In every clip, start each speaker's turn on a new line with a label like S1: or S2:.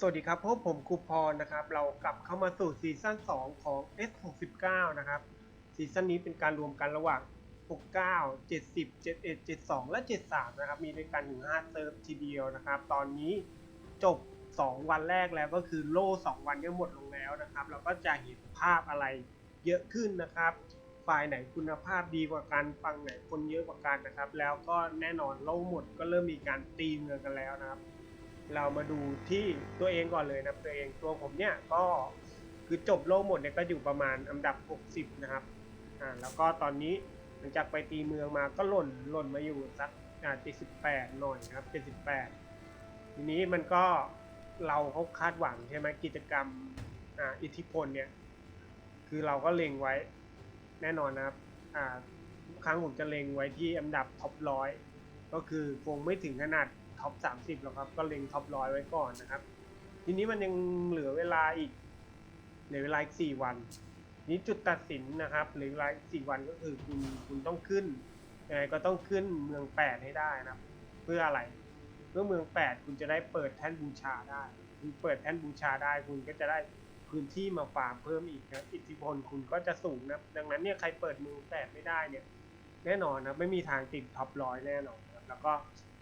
S1: สวัสดีครับพบผมครูพรนะครับ เรากลับเข้ามาสู่ซีซั่น2 ของ S69 นะครับ ซีซั่นนี้เป็นการรวมกันระหว่าง 69 70 71 72 และ 73 นะครับ มีด้วยกันถึง5เซิร์ฟทีเดียวนะครับ ตอนนี้จบ 2 วันแรกแล้วก็คือโล่ 2 วันก็หมดลงแล้วนะครับ เราก็จะเห็นภาพอะไรเยอะขึ้นนะครับ ฝ่ายไหนคุณภาพดีกว่ากันฝั่งไหนคนเยอะกว่ากันนะครับ แล้วก็แน่นอนโล่หมดก็เริ่มมีการตีเมืองกันแล้วนะครับ เรามาดูที่ตัวเองก่อนเลยนะตัวเองตัวผมเนี่ยก็คือจบโลกหมดเนี่ยก็อยู่ประมาณอันดับ 60 นะครับอ่าแล้วก็ตอนนี้หลังจากไปตีเมืองมาก็หล่นหล่นมาอยู่สักอ่า78 หน่อยนะครับ 78 ทีนี้มันก็เราเขาคาดหวังใช่ไหมกิจกรรมอ่าอิทธิพลเนี่ยคือเราก็เล็งไว้แน่นอนนะครับอ่าทุกครั้งผมจะเล็งไว้ที่อันดับท็อปร้อยก็คือคงไม่ถึงขนาด ท็อป30แล้วครับ ก็เล็งท็อปร้อยไว้ก่อนนะครับ ทีนี้มันยังเหลือเวลาอีกเหลือเวลาอีก4วันนี้จุดตัดสินนะครับเหลือเวลาอีก4วันก็คือคุณคุณต้องขึ้นยังไงก็ต้องขึ้นเมือง8ให้ได้นะครับ เพื่ออะไร เพื่อเมือง8คุณจะได้เปิดแท่นบูชาได้ คุณเปิดแท่นบูชาได้คุณก็จะได้พื้นที่มาฟาร์มเพิ่มอีกนะอิทธิพลคุณก็จะสูงนะดังนั้นเนี่ยใครเปิดเมือง8ไม่ได้เนี่ยแน่นอนนะไม่มีทางติดท็อปร้อยแน่นอนนะแล้วก็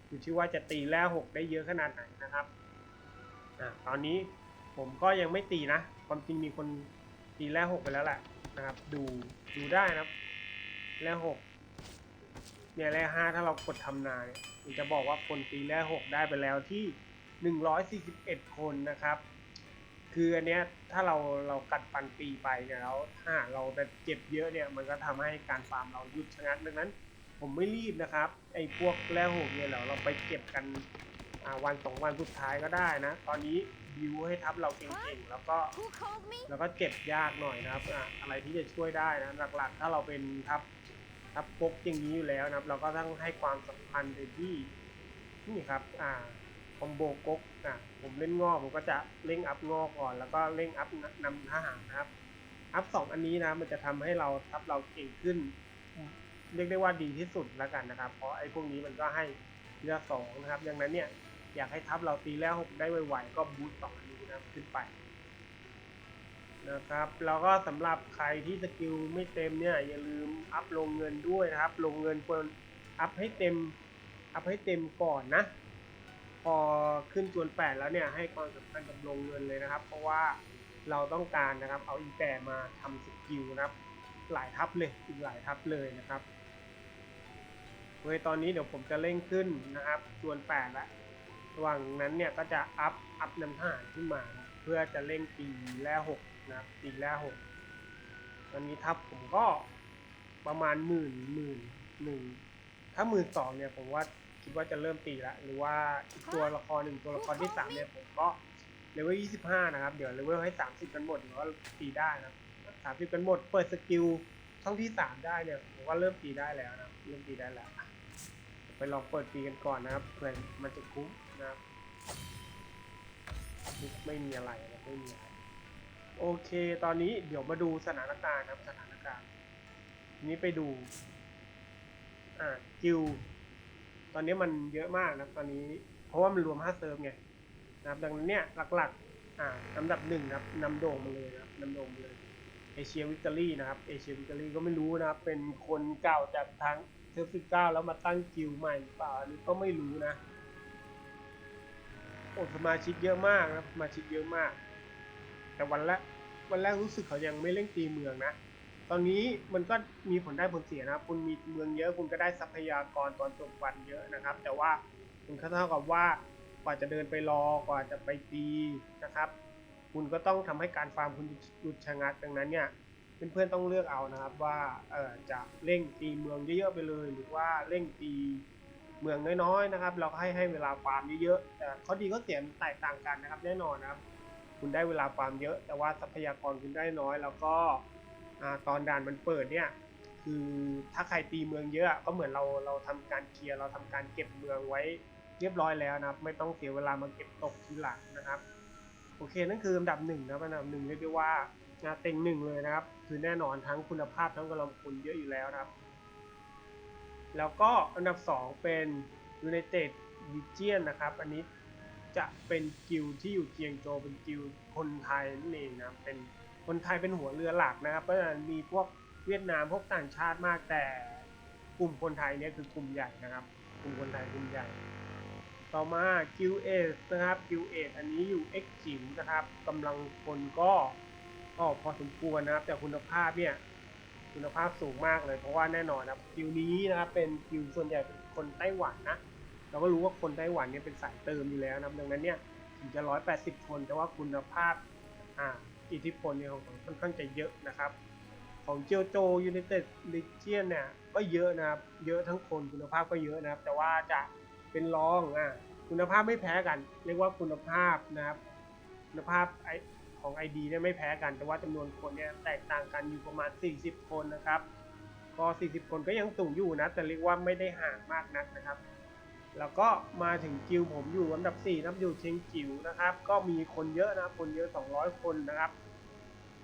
S1: อยู่ที่ว่าจะตีแร่หกได้เยอะขนาดไหนนะครับอ่าตอนนี้ผมก็ยังไม่ตีนะ ความจริงมีคนตีแร่หกไปแล้วแหละนะครับ ดูดูได้นะครับแร่หกเนี่ยแร่ห้าถ้าเรากดทำนาเนี่ยจะบอกว่าคนตีแร่หกได้ไปแล้วที่หนึ่งร้อยสี่สิบเอ็ดคนนะครับ คืออันเนี้ยถ้าเราเรากัดฟันปีไปเนี่ยแล้วถ้าเราแบบเจ็บเยอะเนี่ยมันก็ทำให้การฟาร์มเราหยุดชะงักดังนั้น ผมไม่รีบนะครับ ไอ้พวกแร่หกเนี่ยเราเราไปเก็บกันวันสองวันสุดท้ายก็ได้นะ ตอนนี้บิวให้ทับเราเก่งๆ แล้วก็แล้วก็เจ็บยากหน่อยนะครับอะอะไรที่จะช่วยได้นะ หลักๆ ถ้าเราเป็นทับทับปกอย่างนี้อยู่แล้วนะครับ เราก็ต้องให้ความสำคัญไปที่นี่ครับ อ่าคอมโบกกอะผมเล่นงอกผมก็จะเร่งอัพงอก่อน แล้วก็เร่งอัพนำทหารนะครับ อัพสองอันนี้นะ มันจะทำให้เราทับเราเก่งขึ้น เรียกได้ว่าดีที่สุดแล้วกันนะครับ เพราะไอ้พวกนี้มันก็ให้เลือกสองนะครับ ดังนั้นเนี่ยอยากให้ทับเราตีแล้วหกได้ไวๆก็บูสต์สองอันนี้นะขึ้นไปนะครับแล้วก็สำหรับใครที่สกิลไม่เต็มเนี่ยอย่าลืมอัพลงเงินด้วยนะครับ ลงเงินควรอัพให้เต็มอัพให้เต็มก่อนนะ พอขึ้นจวนแปดแล้วเนี่ยให้ความสำคัญกับลงเงินเลยนะครับ เพราะว่าเราต้องการนะครับ เอาอีแต่มาทำสกิลนะครับ หลายทับเลยอีกหลายทับเลยนะครับ โดยตอนนี้เดี๋ยวผมจะเร่งขึ้นนะครับส่วนแปดละระหว่างนั้นเนี่ยก็จะอัพอัพน้ำทหารขึ้นมา เพื่อจะเร่งตีแร่หกนะครับตีแร่หกตอนนี้ทับผมก็ประมาณหมื่นหมื่นหนึ่งถ้าหมื่นสองเนี่ยผมว่าคิดว่าจะเริ่มตีละหรือว่าอีกตัวละครหนึ่งตัวละครที่สามเนี่ยผมก็เลเวลยี่สิบห้านะครับ เดี๋ยวเลเวลให้สามสิบกันหมดเดี๋ยวก็ตีได้นะครับสามสิบกันหมด เปิดสกิลช่องที่สามได้เนี่ยผมว่าเริ่มตีได้แล้วนะเริ่มตีได้แล้ว ไปลองเปิดตีกันก่อนนะครับเผื่อมันจะคุ้มนะครับไม่มีอะไรนะไม่มีอะไรโอเค ตอนนี้เดี๋ยวมาดูสถานการณ์นะครับสถานการณ์นี้ไปดูอ่ากิลตอนนี้มันเยอะมากนะตอนนี้ เพราะว่ามันรวมห้าเซิร์ฟไงนะครับ ดังนั้นเนี่ยหลักๆอ่าอันดับหนึ่งนะครับนำโด่งมาเลยนะครับนำโด่งมาเลยเอเชียวิกตอรี่นะครับเอเชียวิกตอรี่ก็ไม่รู้นะครับ เป็นคนเก่าจากทาง เซฟสิบเก้าแล้วมาตั้งกิลใหม่หรือเปล่าอันนี้ก็ไม่รู้นะโอ้สมาชิกเยอะมากนะครับสมาชิกเยอะมาก แต่วันแรกวันแรกรู้สึกเขายังไม่เร่งตีเมืองนะ ตอนนี้มันก็มีผลได้ผลเสียนะคุณมีเมืองเยอะคุณก็ได้ทรัพยากรตอนจบวันเยอะนะครับ แต่ว่าคุณเท่ากับว่ากว่าจะเดินไปรอกว่าจะไปตีนะครับ คุณก็ต้องทำให้การฟาร์มคุณหยุดชะงักดังนั้นเนี่ย เพื่อนๆต้องเลือกเอานะครับว่าเออจะเร่งตีเมืองเยอะๆไปเลย หรือว่าเร่งตีเมืองน้อยๆนะครับ เราก็ให้ให้เวลาฟาร์มเยอะๆแต่ข้อดีก็เสียแตกต่างกันนะครับ แน่นอนนะครับ คุณได้เวลาฟาร์มเยอะ แต่ว่าทรัพยากรคุณได้น้อย แล้วก็อ่าตอนด่านมันเปิดเนี่ยคือถ้าใครตีเมืองเยอะก็เหมือนเราเราทำการเคลียร์เราทำการเก็บเมืองไว้เรียบร้อยแล้วนะครับ ไม่ต้องเสียเวลามาเก็บตกทีหลังนะครับ โอเคนั่นคืออันดับหนึ่งนะครับอันดับหนึ่งเรียกได้ว่า นะเต็งหนึ่งเลยนะครับ คือแน่นอนทั้งคุณภาพทั้งกำลังคุณเยอะอยู่แล้วนะครับ แล้วก็อันดับสองเป็น United Region นะครับ อันนี้จะเป็นกิลด์ที่อยู่เจียงโจวเป็นกิลด์คนไทยนั่นเองนะเป็นคนไทยเป็นหัวเรือหลักนะครับเพราะฉะนั้นมีพวกเวียดนามพวกต่างชาติมากแต่กลุ่มคนไทยเนี่ยคือกลุ่มใหญ่นะครับกลุ่มคนไทยกลุ่มใหญ่ ต่อมากิลเอสนะครับกิลเอสอันนี้อยู่ X จิ๋วนะครับกำลังคนก็ ก็พอสมควรนะครับ แต่คุณภาพเนี่ย คุณภาพสูงมากเลย เพราะว่าแน่นอนนะครับกิลนี้นะครับเป็นกิลส่วนใหญ่เป็นคนไต้หวันนะเราก็รู้ว่าคนไต้หวันเนี่ยเป็นสายเติมอยู่แล้วนะดังนั้นเนี่ยถึงจะ 180 คน แต่ว่าคุณภาพอ่าอิทธิพลเนี่ยของค่อนข้างจะเยอะนะครับ ของเจียวโจยูไนเต็ดลิเจียนเนี่ยก็เยอะนะครับ เยอะทั้งคนคุณภาพก็เยอะนะครับ แต่ว่าจะเป็นรองอะคุณภาพไม่แพ้กัน เรียกว่าคุณภาพนะครับ คุณภาพไอ ของ ID เนี่ยไม่แพ้กัน แต่ว่าจำนวนคนเนี่ยแตกต่างกันอยู่ประมาณ 40 คนนะครับ ก็ 40 คนก็ยังสูงอยู่นะ แต่เรียกว่าไม่ได้ห่างมากนักนะครับ แล้วก็มาถึงกิวผมอยู่อันดับ4นับอยู่เชียงจิวนะครับ ก็มีคนเยอะนะ คนเยอะ 200 คนนะครับ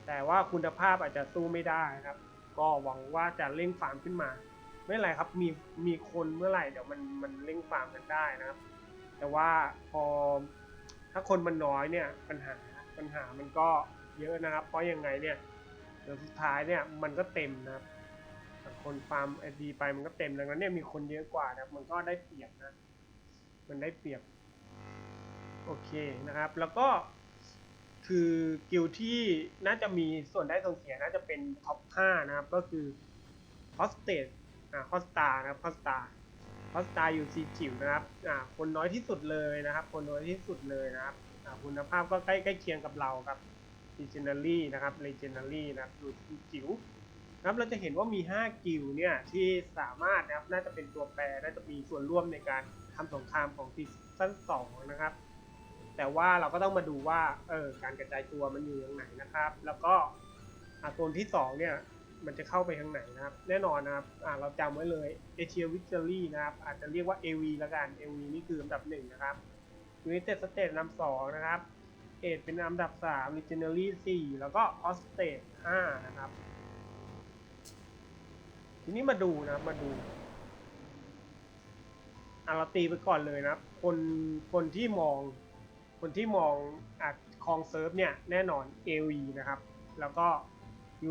S1: แต่ว่าคุณภาพอาจจะสู้ไม่ได้นะครับ ก็หวังว่าจะเร่งฟาร์มขึ้นมา ไม่ไรครับ มีมีคนเมื่อไหร่เดี๋ยวมันมันเร่งฟาร์มกันได้นะครับ แต่ว่าพอถ้าคนมันน้อยเนี่ยปัญหา ปัญหามันก็เยอะนะครับ เพราะยังไงเนี่ยเดี๋ยวสุดท้ายเนี่ยมันก็เต็มนะครับคนฟาร์มไอดีไปมันก็เต็มดังนั้นเนี่ยมีคนเยอะกว่านะมันก็ได้เปรียบนะ มันได้เปรียบ โอเคนะครับ แล้วก็คือกิลด์ที่น่าจะมีส่วนได้ส่วนเสียน่าจะเป็นท็อป5นะครับ ก็คือคอสเตดอ่าคอสตานะครับคอสตาคอสตาอยู่ซีจิ๋วนะครับอ่าคนน้อยที่สุดเลยนะครับ คนน้อยที่สุดเลยนะครับ คุณภาพก็ใกล้ใกล้เคียงกับเราครับ Legendary นะครับ Legendary นะครับอยู่ซีจิ๋วนะครับเราจะเห็นว่ามี 5 กิลเนี่ยที่สามารถนะครับน่าจะเป็นตัวแปรน่าจะมีส่วนร่วมในการทำสงครามของซีซั่น2นะครับ แต่ว่าเราก็ต้องมาดูว่าเออการกระจายตัวมันอยู่ตรงไหนนะครับ แล้วก็อ่าโซนที่สองเนี่ยมันจะเข้าไปทางไหนนะครับ แน่นอนนะครับอ่าเราจำไว้เลยเอเชียวิกตอรี่นะครับอาจจะเรียกว่า AV ละกัน AV นี่คืออันดับหนึ่งนะครับ ยูไนเต็ดสเตทนดับสองนะครับเอดเป็นอันดับสามลิเจเนอรี่สี่แล้วก็ออสเตทห้านะครับ ทีนี้มาดูนะมาดูอะเราตีไปก่อนเลยนะคนคนที่มอง คนที่มองอะคองเซิร์ฟเนี่ยแน่นอน AV นะครับ แล้วก็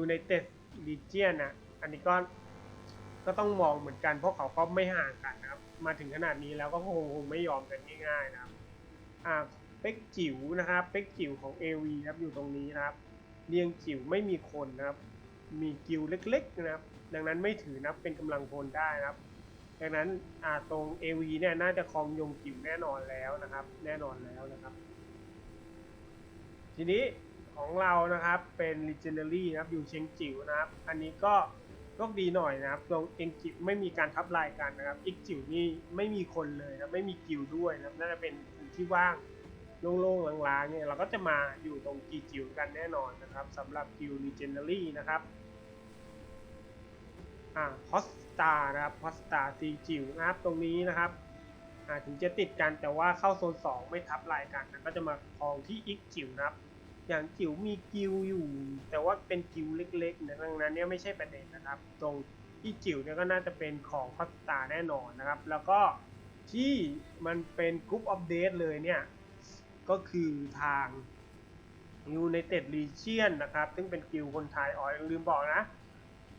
S1: United Legion นะอันนี้ก็ก็ต้องมองเหมือนกันเพราะเขาก็ไม่ห่างกันนะครับ มาถึงขนาดนี้แล้วก็คงคงไม่ยอมกันง่ายๆนะครับ อ่าเป็กจิ๋วนะครับเป็กจิ๋วของ AV นะครับอยู่ตรงนี้นะครับ เรียงจิ๋วไม่มีคนนะครับ มีกิวเล็กๆนะครับ ดังนั้นไม่ถือนับเป็นกำลังพลได้นะครับ ดังนั้นอ่าตรง AV เนี่ยน่าจะครองยงจิ๋วแน่นอนแล้วนะครับ แน่นอนแล้วนะครับ ทีนี้ของเรานะครับเป็น Legendary นะครับอยู่เชียงจิ๋วนะครับ อันนี้ก็โชคดีหน่อยนะครับตรงเองจิ๋วไม่มีการทับลายกันนะครับอีกจิ๋วนี่ไม่มีคนเลยนะไม่มีกิวด้วยนะน่าจะเป็น ที่ว่างโล่งๆลางๆเนี่ยเราก็จะมาอยู่ตรงกีจิ๋วกันแน่นอนนะครับสำหรับกิว Legendary นะครับอ่าฮอสตานะครับฮอสตาซีจิ๋วนะครับตรงนี้นะครับอ่าถึงจะติดกันแต่ว่าเข้าโซน 2 ไม่ทับลายกันนะก็จะมาครองที่อีกจิ๋วนะครับ อย่างจิ๋วมีกิวอยู่ แต่ว่าเป็นกิวเล็กๆนะดังนั้นเนี่ยไม่ใช่ประเด็นนะครับ ตรงที่จิ๋วเนี่ยก็น่าจะเป็นของฮอสตาแน่นอนนะครับ แล้วก็ ที่มันเป็นกรุ๊ปอัปเดตเลยเนี่ย ก็คือทาง United Legion นะครับ ซึ่งเป็นกิวคนไทยอ๋อลืมบอกนะ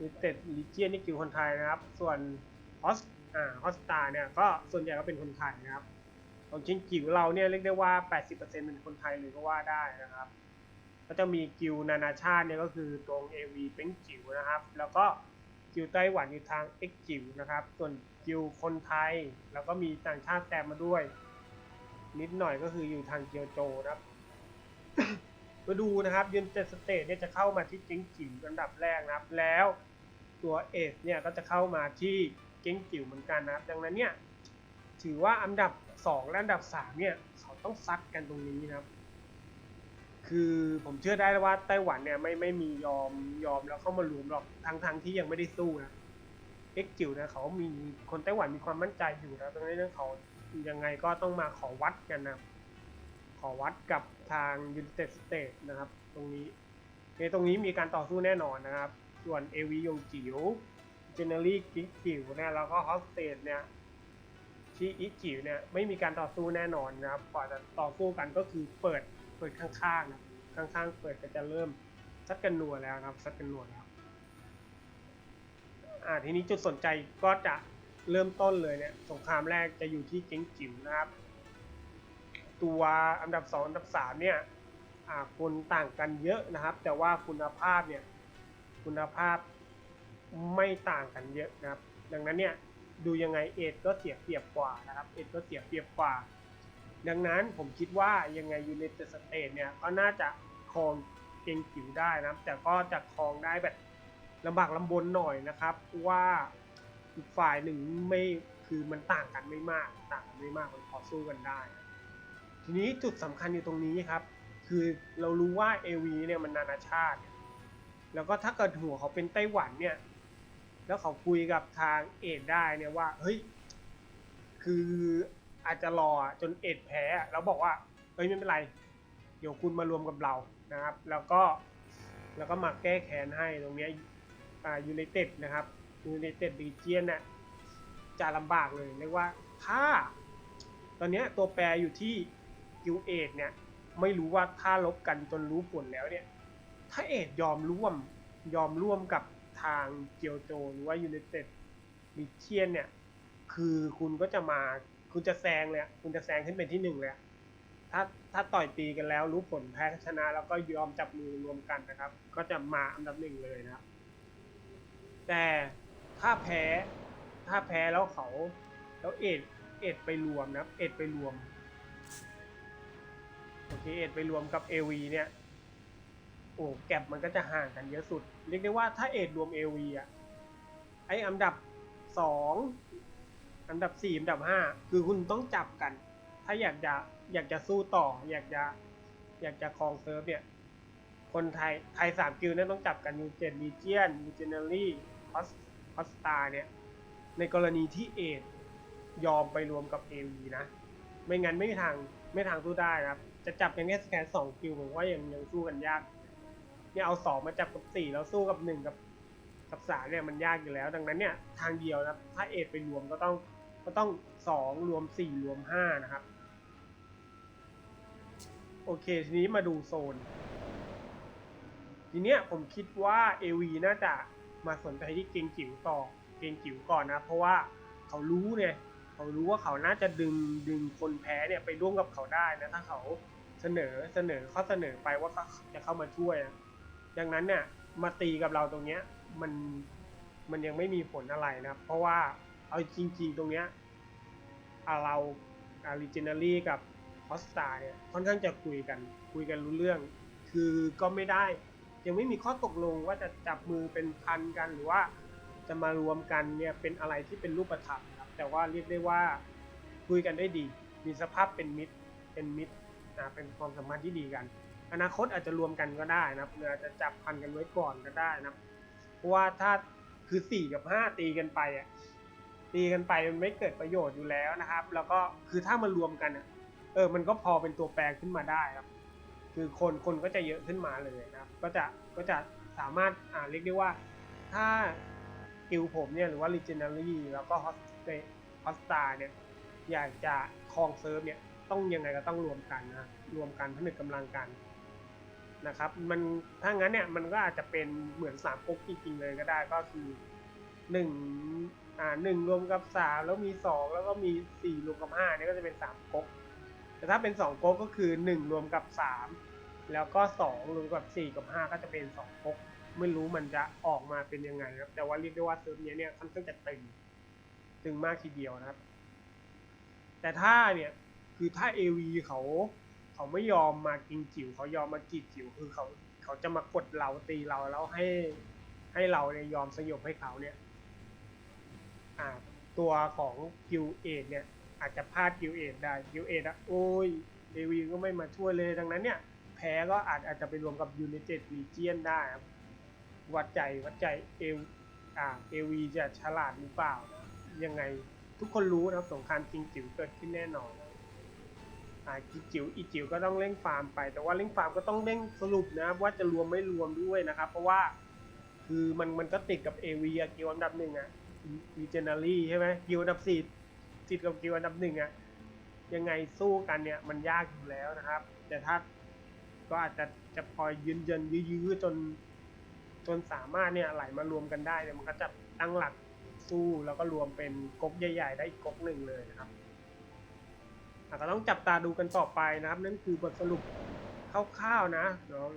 S1: United Legion นี่กิวคนไทยนะครับ ส่วนฮอสอ่าฮอสตาเนี่ยก็ส่วนใหญ่ก็เป็นคนไทยนะครับของจริงกิวเราเนี่ยเรียกได้ว่า 80%เป็นคนไทยเลยก็ว่าได้นะครับ ก็จะมีกิวนานาชาติเนี่ยก็คือตรง AV เป็นจิ๋วนะครับ แล้วก็กิวไต้หวันอยู่ทาง X จิ๋วนะครับ ส่วน กิวคนไทย แล้วก็มีต่างชาติแต้มมาด้วย นิดหน่อยก็คืออยู่ทางเกียวโจนะครับมาดูนะครับยูนเต็ดสเตทเนี่ยจะเข้ามาที่เจ๊งจิ๋วอันดับแรกนะครับ แล้วตัวเอสเนี่ยก็จะเข้ามาที่เจ๊งจิ๋วเหมือนกันนะครับ ดังนั้นเนี่ยถือว่าอันดับ 2 และอันดับ 3 เนี่ยเขาต้องซัดกันตรงนี้นะครับ คือผมเชื่อได้ว่าไต้หวันเนี่ยไม่ไม่มียอมยอมแล้วเข้ามารวมหรอกทั้งทั้งที่ยังไม่ได้สู้นะ เอ็กจิ๋วนะเขามีคนไต้หวันมีความมั่นใจอยู่นะดังนั้นเขายังไงก็ต้องมาขอวัดกันนะขอวัดกับทาง United States นะครับ ตรงนี้ในตรงนี้มีการต่อสู้แน่นอนนะครับ ส่วน AV ยงจิ๋ว Generally กิ๊กจิ๋วเนี่ยแล้วก็ Hostage เนี่ยที่อิจิวเนี่ยไม่มีการต่อสู้แน่นอนนะครับกว่าจะต่อสู้กันก็คือเปิดเปิดข้างๆนะข้างๆ เปิดก็จะเริ่มซัดกันนัวแล้วนะครับซัดกันนัวแล้ว อ่าทีนี้จุดสนใจก็จะเริ่มต้นเลยเนี่ยสงครามแรกจะอยู่ที่เจ๊งจิ๋วนะครับ ตัวอันดับสองอันดับสามเนี่ยอ่าคนต่างกันเยอะนะครับ แต่ว่าคุณภาพเนี่ยคุณภาพไม่ต่างกันเยอะนะครับ ดังนั้นเนี่ยดูยังไงเอ็ดก็เสียเปรียบกว่านะครับเอ็ดก็เสียเปรียบกว่า ดังนั้นผมคิดว่ายังไงยู i นเต็ดสเตทเนี่ยก็น่าจะครองเกงจิ๋วได้นะครับ แต่ก็จะครองได้แบบ ลำบากลำบนหน่อยนะครับเพราะว่าอีกฝ่ายหนึ่งไม่คือมันต่างกันไม่มาก ต่างกันไม่มากมันพอสู้กันได้ ทีนี้จุดสำคัญอยู่ตรงนี้ครับ คือเรารู้ว่า AV เนี่ยมันนานาชาติ แล้วก็ถ้าเกิดหัวเขาเป็นไต้หวันเนี่ยแล้วเขาคุยกับทางเอ็ดได้เนี่ยว่าเฮ้ยคืออาจจะรอจนเอ็ดแพ้แล้วบอกว่าเฮ้ยไม่เป็นไร เดี๋ยวคุณมารวมกับเรานะครับ แล้วก็แล้วก็มาแก้แค้นให้ตรงนี้ อ่ายูไนเต็ดนะครับยูไนเต็ดดีเจียนเนี่ยจะลำบากเลยเรียกว่าถ้า ตอนนี้ตัวแปรอยู่ที่กิวเอ็ดเนี่ยไม่รู้ว่าถ้าลบกันจนรู้ผลแล้วเนี่ย ถ้าเอ็ดยอมร่วมยอมร่วมกับทางเกียวโจหรือว่ายูไนเต็ดดิเชียนเนี่ย คือคุณก็จะมาคุณจะแซงเลยคุณจะแซงขึ้นเป็นที่หนึ่งเลยถ้าถ้าต่อยตีกันแล้วรู้ผลแพ้ชนะ แล้วก็ยอมจับมือรวมกันนะครับ ก็จะมาอันดับหนึ่งเลยนะครับ แต่ถ้าแพ้ถ้าแพ้แล้วเขาแล้วเอ็ดเอ็ดไปรวมนะเอ็ดไปรวมโอเคเอ็ดไปรวมกับ AV เนี่ยโอ้แก็บมันก็จะห่างกันเยอะสุด เรียกได้ว่าถ้าเอ็ดรวม AV อะไออันดับสองอันดับสี่อันดับห้าคือคุณต้องจับกัน ถ้าอยากจะอยากจะสู้ต่อ อยากจะอยากจะครองเซิร์ฟเนี่ยคนไทยไทยสามกิลเนี่ยต้องจับกันยูเจ็ดลีเจียนยูเจเนอรี่ ฮอสฮอสตาเนี่ย ในกรณีที่เอ็ดยอมไปรวมกับ AV นะ ไม่งั้นไม่มีทางไม่ทางสู้ได้นะครับ จะจับกันแค่แค่สองคิวผมว่ายังยังสู้กันยากเนี่ยเอาสองมาจับกับสี่แล้วสู้กับหนึ่งกับกับสามเนี่ยมันยากอยู่แล้ว ดังนั้นเนี่ยทางเดียวนะถ้าเอ็ดไปรวมก็ต้องก็ต้องสองรวมสี่รวมห้านะครับ โอเคทีนี้มาดูโซน ทีเนี้ยผมคิดว่า AV น่าจะ มาสนใจที่เกงจิ๋วต่อเกงจิ๋วก่อนนะ เพราะว่าเขารู้เนี่ยเขารู้ว่าเขาน่าจะดึงดึงคนแพ้เนี่ยไปร่วมกับเขาได้นะถ้าเขาเสนอเสนอข้อเสนอไปว่าเขาจะเข้ามาช่วยนะดังนั้นเนี่ยมาตีกับเราตรงเนี้ยมันมันยังไม่มีผลอะไรนะเพราะว่าเอาจริง ๆ ตรงเนี้ยอ่าเราอาริจินาลีกับฮอสตาเนี่ยค่อนข้างจะคุยกันคุยกันรู้เรื่อง คือก็ไม่ได้ ยังไม่มีข้อตกลงว่าจะจับมือเป็นพันกันหรือว่าจะมารวมกันเนี่ยเป็นอะไรที่เป็นรูปธรรมครับแต่ว่าเรียกได้ว่าคุยกันได้ดี มีสภาพเป็นมิตรเป็นมิตรนะเป็นความสัมพันธ์ที่ดีกัน อนาคตอาจจะรวมกันก็ได้นะครับอาจจะจับพันกันไว้ก่อนก็ได้นะเพราะว่าถ้าคือสี่กับห้าตีกันไปอะตีกันไปมันไม่เกิดประโยชน์อยู่แล้วนะครับ แล้วก็คือถ้ามารวมกันอะเออมันก็พอเป็นตัวแปรขึ้นมาได้ครับ คือคนคนก็จะเยอะขึ้นมาเลยนะครับ ก็จะก็จะสามารถอ่าเรียกได้ว่าถ้ากิลผมเนี่ยหรือว่า Legendary แล้วก็ Hot Hot Star เนี่ยอยากจะครองเซิร์ฟเนี่ยต้องยังไงก็ต้องรวมกันนะรวมกันผนึกกำลังกันนะครับมันถ้างั้นเนี่ยมันก็อาจจะเป็นเหมือนสามก๊กจริงๆเลยก็ได้ก็คือหนึ่งอ่าหนึ่งรวมกับสามแล้วมีสองแล้วก็มีสี่รวมกับห้าเนี่ยก็จะเป็นสามก๊ก แต่ถ้าเป็นสองก๊กก็คือหนึ่งรวมกับสามแล้วก็สองรวมกับสี่กับห้าก็จะเป็นสองก๊กไม่รู้มันจะออกมาเป็นยังไงครับแต่ว่าเรียกได้ว่าเซิร์ฟเนี้ยเนี่ยค่อนข้างจะตึงตึงมากทีเดียวนะครับ แต่ถ้าเนี่ยคือถ้า AV เขาเขาไม่ยอมมากินจิ๋วเขายอมมากีดจิ๋วคือเขาเขาจะมากดเราตีเราแล้วให้ให้เราเนี่ยยอมสยบให้เขาเนี่ยอ่าตัวของกิวเอทเนี่ย อาจจะพลาดกิวเอทได้กิวเอทอะโอ้ยเอวีก็ไม่มาช่วยเลยดังนั้นเนี่ย แพ้ก็อาจอาจจะไปรวมกับยู i นเต็ด e ีเจียนได้ครับวัดใจวัดใจเอวอ่าเอวีจะฉลาดหรือเปล่ายังไงทุกคนรู้นะครับสงครามจริงจิ๋วเกิดขึ้นแน่นอนอ่าจิจิ๋วอีจิ๋วก็ต้องเร่งฟาร์มไป แต่ว่าเร่งฟาร์มก็ต้องเร่งสรุปนะครับว่าจะรวมไม่รวมด้วยนะครับ เพราะว่าคือมันมันก็ติดกับเอวีอะกิวอันดับหนึ่งอะรีเจนารีใช่ไหมกิวอันดับสี่ สิทธิ์กับกิวอันดับหนึ่งอะยังไงสู้กันเนี่ยมันยากอยู่แล้วนะครับ แต่ถ้าก็อาจจะจะพอยืนยันยื้อจน จนสามารถเนี่ยไหลมารวมกันได้เนี่ยมันก็จะตั้งหลักสู้แล้วก็รวมเป็นก๊กใหญ่ ๆ ได้อีกก๊กหนึ่งเลยนะครับอะก็ต้องจับตาดูกันต่อไปนะครับ นั่นคือบทสรุปคร่าวๆนะเนาะ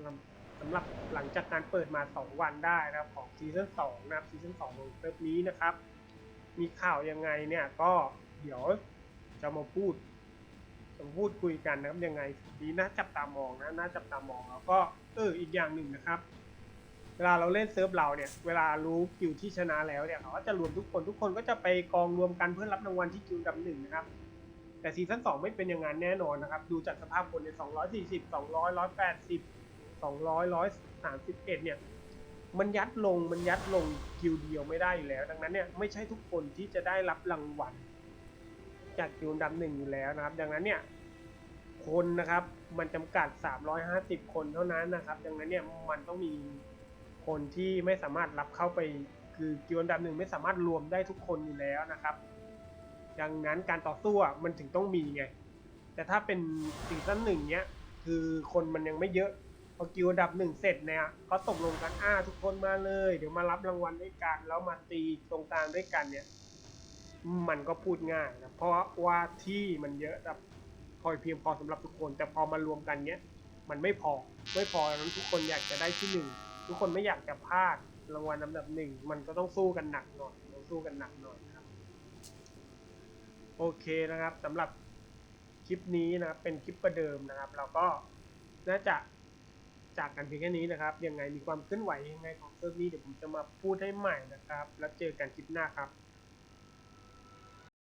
S1: สำหรับหลังจากการเปิดมา 2 วันได้นะครับของซีซั่น2นะครับซีซั่น2ของเซิร์ฟนี้นะครับ มีข่าวยังไงเนี่ยก็ เดี๋ยวจะมาพูดจะมาพูดคุยกันนะครับยังไงดีน่าจับตามองนะน่าจับตามองแล้วก็เอออีกอย่างหนึ่งนะครับ เวลาเราเล่นเซิร์ฟเราเนี่ย เวลารู้กิลที่ชนะแล้วเนี่ยเขาก็จะรวมทุกคนทุกคนก็จะไปกองรวมกันเพื่อรับรางวัลที่กิลดับหนึ่งนะครับ แต่ซีซั่นสองไม่เป็นอย่างนั้นแน่นอนนะครับ ดูจากสภาพคนในสองร้อยสี่สิบสองร้อยร้อยแปดสิบสองร้อยร้อยสามสิบเอ็ดเนี่ยมันยัดลงมันยัดลงกิลเดียวไม่ได้อยู่แล้ว ดังนั้นเนี่ยไม่ใช่ทุกคนที่จะได้รับรางวัล จากกิลดับหนึ่งอยู่แล้วนะครับ ดังนั้นเนี่ยคนนะครับมันจำกัด 350 คนเท่านั้นนะครับ ดังนั้นเนี่ยมันต้องมีคนที่ไม่สามารถรับเข้าไปคือกิวอันดับหนึ่งไม่สามารถรวมได้ทุกคนอยู่แล้วนะครับ ดังนั้นการต่อสู้อะมันถึงต้องมีไง แต่ถ้าเป็นซีซั่นหนึ่งเนี้ยคือคนมันยังไม่เยอะพอกิวอันดับหนึ่งเสร็จเนี่ยก็ตกลงกันอ้าทุกคนมาเลย เดี๋ยวมารับรางวัลด้วยกันแล้วมาตีตรงกลางด้วยกันเนี่ย มันก็พูดง่ายนะเพราะว่าที่มันเยอะแบบพอเพียงพอสำหรับทุกคน แต่พอมารวมกันเนี้ยมันไม่พอไม่พอนั้นทุกคนอยากจะได้ที่หนึ่งทุกคนไม่อยากจะพลาดรางวัลลำดับหนึ่งมันก็ต้องสู้กันหนักหน่อยต้องสู้กันหนักหน่อยครับ โอเคนะครับสำหรับคลิปนี้นะครับเป็นคลิปประเดิมนะครับ เราก็น่าจะจากกันเพียงแค่นี้นะครับยังไงมีความเคลื่อนไหวยังไงของเซิร์ฟนี้เดี๋ยวผมจะมาพูดให้ใหม่นะครับ แล้วเจอกันคลิปหน้าครับ